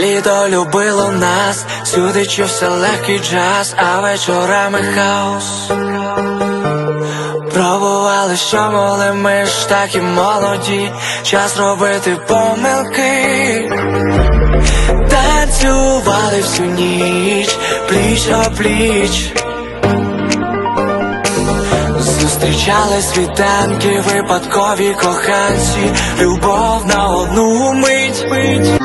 Літо любило нас, сюди чувся легкий джаз, а вечорами хаос. Пробували, що могли, ми ж такі молоді, час робити помилки. Танцювали всю ніч, пліч о пліч. Зустрічали світанки, випадкові коханці, любов на одну мить. мить.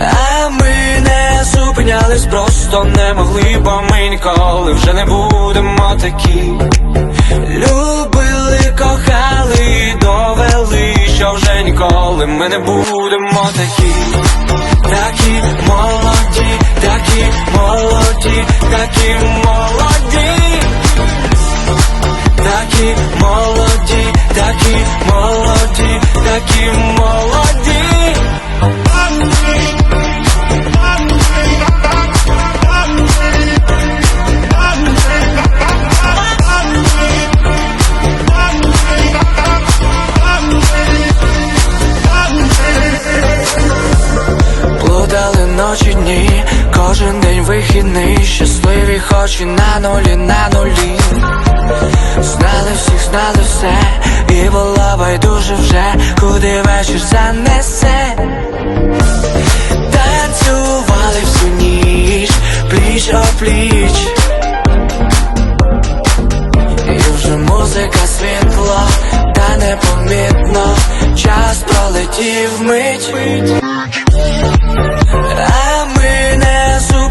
А ми не зупинялись, просто не могли, бо ми ніколи вже не будемо такі. Любили, кохали, довели, що вже ніколи ми не будемо такі. Такі молоді, такі молоді, такі такі молоді, такі молоді. Вихідний, щасливі хоч і на нулі, на нулі. Знали всіх, знали все, і було байдуже вже, куди вечір занесе. Танцювали всю ніч, пліч о пліч. І вже музика світло, та непомітно, час пролетів мить.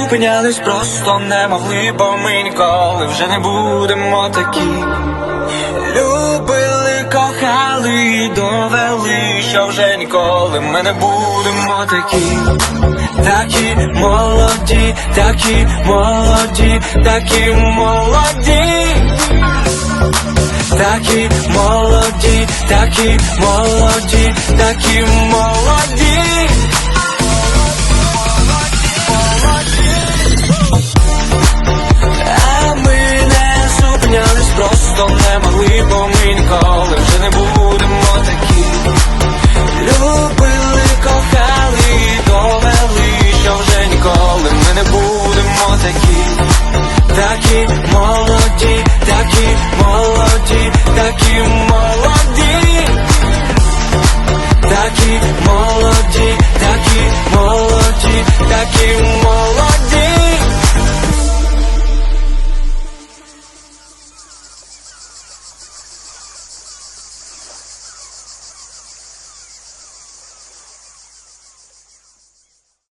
Зупинялись, просто не могли, бо ми ніколи вже не будемо такі. Любили, кохали і довели, що вже ніколи ми не будемо такі. Такі молоді, такі молоді, такі молоді. Такі молоді, такі молоді, такі молоді. Ніколи ми не будемо такі. Такі молоді, такі молоді, такі молоді. Такі молоді, такі молоді, такі